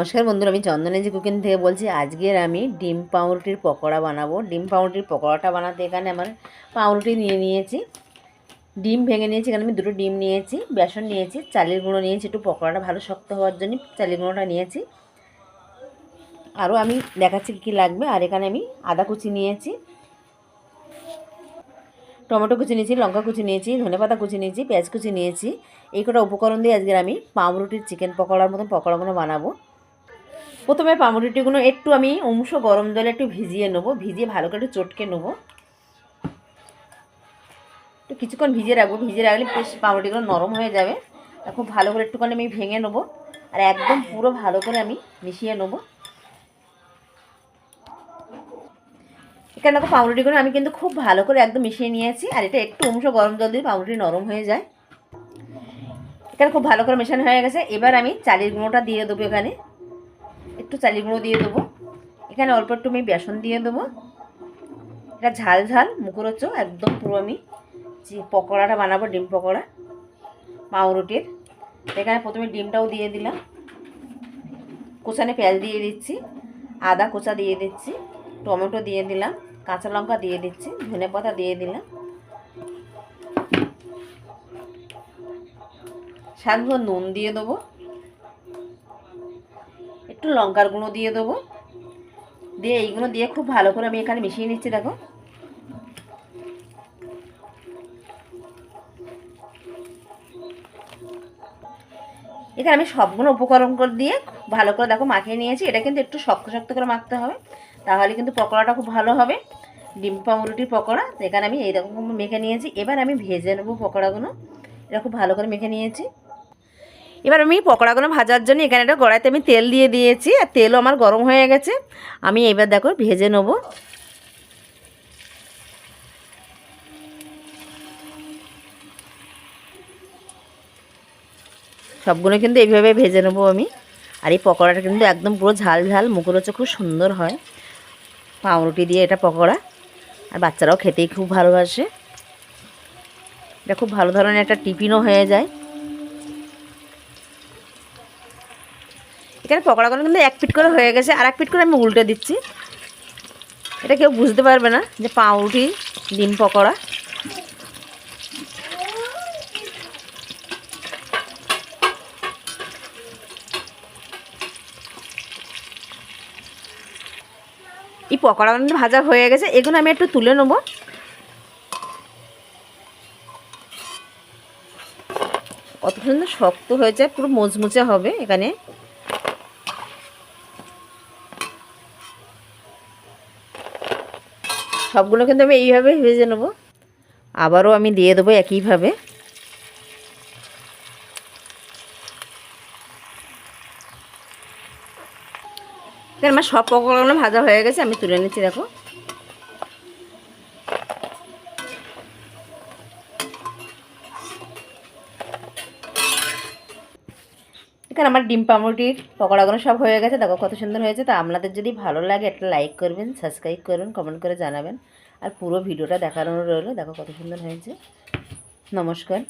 নমস্কার বন্ধুরা, আমি চন্দনেজি কুকিং থেকে বলছি আজকের আমি ডিম পাউরুটির পকোড়া বানাবো। ডিম পাউরুটির পকোড়াটা বানাতে এখানে আমার পাউরুটি নিয়ে নিয়েছি। ডিম ভেঙে নিয়েছি, এখানে আমি দুটো ডিম নিয়েছি, বেসন নিয়েছি, চালের গুঁড়ো নিয়েছি, একটু পকোড়াটা ভালো শক্ত হওয়ার জন্য চালের গুঁড়োটা নিয়েছি। আরও আমি দেখাচ্ছি কী লাগবে, আর এখানে আমি আদা কুচি নিয়েছি, টমেটো কুচি নিয়েছি, লঙ্কা কুচি নিয়েছি, ধনেপাতা কুচি নিয়েছি, পেঁয়াজ কুচি নিয়েছি। এই কটা উপকরণ দিয়ে আজকে আমি পাউরুটির চিকেন পকোড়ার মতন পকোড়াগুলো বানাবো। প্রথমে পাউরুটিগুলো একটু আমি অংশ গরম জলে একটু ভিজিয়ে নেব। ভিজিয়ে ভালো করে একটু চটকে নেব। একটু কিছুক্ষণ ভিজিয়ে রাখব। ভিজিয়ে রাখলে পাউরুটিগুলো নরম হয়ে যাবে। খুব ভালো করে একটুখানি আমি ভেঙে নেব। আর একদম পুরো ভালো করে আমি মিশিয়ে নেব। এখানে দেখো পাউরুটিগুলো আমি কিন্তু খুব ভালো করে একদম মিশিয়ে নিয়েছি। আর এটা একটু অংশ গরম জল দিয়ে পাউরুটি নরম হয়ে যায়। এখানে খুব ভালো করে মেশানো হয়ে গেছে। এবার আমি চালের গুঁড়োটা দিয়ে দেবো এখানে। একটু চালের গুঁড়ো দিয়ে দেবো। এখানে অল্প একটু আমি বেসন দিয়ে দেবো। এটা ঝাল ঝাল মুখরোচ একদম পুরো আমি যে পকোড়াটা বানাবো, ডিম পকোড়া পাউরুটির এখানে প্রথমে ডিমটাও দিয়ে দিলাম। কোচানে পেঁয়াজ দিয়ে দিচ্ছি, আদা কোচা দিয়ে দিচ্ছি, টমেটো দিয়ে দিলাম, কাঁচা লঙ্কা দিয়ে দিচ্ছি, ধনে পাতা দিয়ে দিলাম। স্বাদ নুন দিয়ে দেবো। একটু লঙ্কার গুঁড়ো দিয়ে দেবো। দিয়ে এইগুলো দিয়ে খুব ভালো করে আমি এখানে মিশিয়ে নিচ্ছি, দেখো। এখানে আমি সবগুলো উপকরণ করে দিয়ে ভালো করে, দেখো, মাখিয়ে নিয়েছি। এটা কিন্তু একটু শক্ত শক্ত করে মাখতে হবে। তাহলে কিন্তু পকোড়াটা খুব ভালো হবে। ডিম পাউরুটির পকোড়া। এখানে আমি এইরকম মেখে নিয়েছি। এবার আমি ভেজে নেব পকোড়াগুলো। এটা খুব ভালো করে মেখে নিয়েছি। এবার আমি পকোড়াগুলো ভাজার জন্য এখানে একটা গড়াইতে আমি তেল দিয়ে দিয়েছি, আর তেলও আমার গরম হয়ে গেছে। আমি এবার দেখো ভেজে নেব। সবগুলো কিন্তু এইভাবে ভেজে নেব আমি। আর এই পকোড়াটা কিন্তু একদম পুরো ঝাল ঝাল মুখরোচে খুব সুন্দর হয়। পাউরুটি দিয়ে এটা পকোড়া। আর বাচ্চারাও খেতেই খুব ভালোবাসে। এটা খুব ভালো ধরনের একটা টিফিনও হয়ে যায়। এখানে পকোড়াগুলো কিন্তু এক পিট করে হয়ে গেছে আর এক পিট করে আমি উল্টে দিচ্ছি। এটা কেউ বুঝতে পারবে না যে পাউরুটি, ডিম পকোড়া। এই পকোড়াগুলো ভাজা হয়ে গেছে, এগুলো আমি একটু তুলে নেব। কত সুন্দর শক্ত হয়েছে, পুরো মুচমুচে হবে এখানে। সবগুলো কিন্তু আমি এইভাবে ভেজে নেব। আবারও আমি দিয়ে দেবো একইভাবে। আমার সব পকোড়াগুলো ভাজা হয়ে গেছে, আমি তুলে নিচ্ছি, দেখো। এখানে আমার ডিম পামরুটির পকোড়াগুলো সব হয়ে গেছে। দেখো কত সুন্দর হয়েছে। তো আপনাদের যদি ভালো লাগে, একটা লাইক করবেন সাবস্ক্রাইব করবেন কমেন্ট করে জানাবেন। আর পুরো ভিডিওটা দেখানো রইল। দেখো কত সুন্দর হয়েছে। নমস্কার।